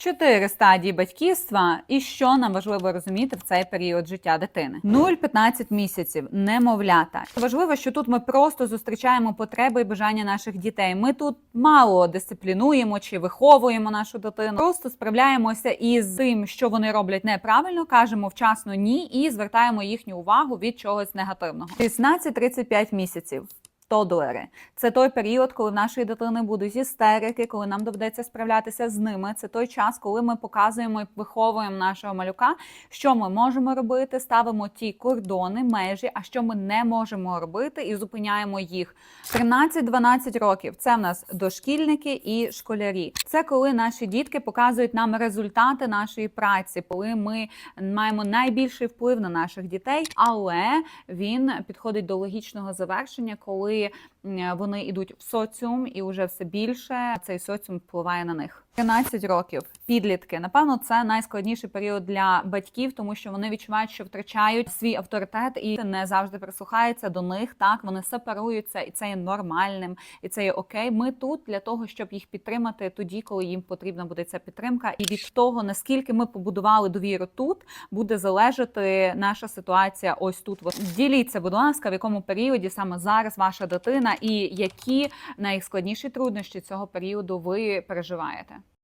Чотири стадії батьківства, і що нам важливо розуміти в цей період життя дитини. 0-15 місяців, немовлята. Важливо, що тут ми просто зустрічаємо потреби і бажання наших дітей. Ми тут мало дисциплінуємо чи виховуємо нашу дитину. Просто справляємося із тим, що вони роблять неправильно, кажемо вчасно ні і звертаємо їхню увагу від чогось негативного. 16-35 місяців. Тодлери це той період, коли в нашої дитини будуть істерики, коли нам доведеться справлятися з ними. Це той час, коли ми показуємо і виховуємо нашого малюка, що ми можемо робити, ставимо ті кордони, межі, а що ми не можемо робити, і зупиняємо їх. 13-12 років це в нас дошкільники і школярі. Це коли наші дітки показують нам результати нашої праці, коли ми маємо найбільший вплив на наших дітей, але він підходить до логічного завершення, коли м, вони йдуть в соціум і вже все більше цей соціум впливає на них. 13 років підлітки. Напевно, це найскладніший період для батьків, тому що вони відчувають, що втрачають свій авторитет і не завжди прислухаються до них. Так вони сепаруються, і це є нормальним, і це є окей. Ми тут для того, щоб їх підтримати тоді, коли їм потрібна буде ця підтримка. І від того наскільки ми побудували довіру тут, буде залежати наша ситуація. Ось тут. Діліться, будь ласка, в якому періоді саме зараз ваша дитина, і які найскладніші труднощі цього періоду ви переживаєте.